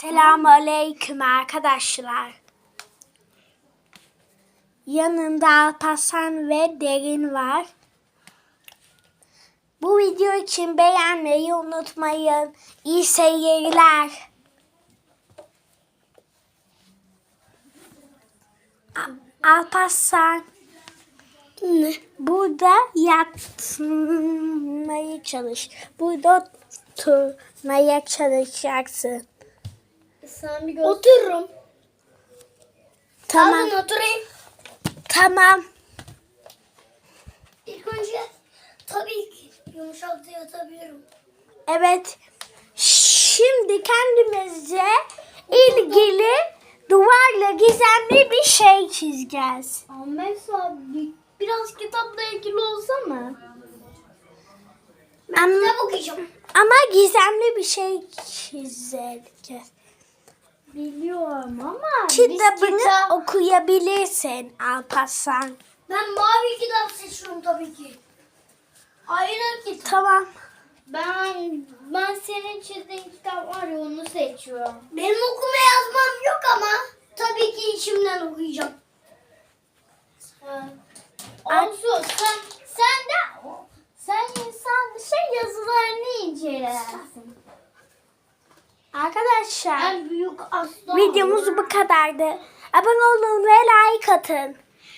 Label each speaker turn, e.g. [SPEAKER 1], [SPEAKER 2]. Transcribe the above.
[SPEAKER 1] Selamun Aleyküm arkadaşlar. Yanımda Alparslan ve Derin var. Bu video için beğenmeyi unutmayın. İyi seyirler. Alparslan burada yatmaya çalış. Burada oturmaya çalışacaksın.
[SPEAKER 2] Sen bir Otururum.
[SPEAKER 1] Tamam.
[SPEAKER 2] Alın oturayım.
[SPEAKER 1] Tamam.
[SPEAKER 2] İlk önce tabii ki yumuşakta yatabilirim.
[SPEAKER 1] Evet. Şimdi kendimize ilgili duvarla gizemli bir şey çizeceğiz.
[SPEAKER 2] Mesela bir, biraz kitapla ilgili olsa mı?
[SPEAKER 1] Ama,
[SPEAKER 2] Kitap okuyacağım.
[SPEAKER 1] ama gizemli bir şey çizeceğiz.
[SPEAKER 2] Biliyorum ama
[SPEAKER 1] Kitabını
[SPEAKER 2] kitap...
[SPEAKER 1] okuyabilirsin Alparslan.
[SPEAKER 2] Ben mavi kitap seçiyorum tabii ki. Ayrı kitap.
[SPEAKER 1] Tamam.
[SPEAKER 2] Ben ben senin çizdiğin kitap var ya onu seçiyorum. Benim okuma yazmam yok ama tabii ki içimden okuyacağım. Olsun sen sen de sen insan şey yazılarını incelersin.
[SPEAKER 1] Arkadaşlar
[SPEAKER 2] Ben büyük aslan.
[SPEAKER 1] videomuz bu kadardı. Abone olun ve like atın.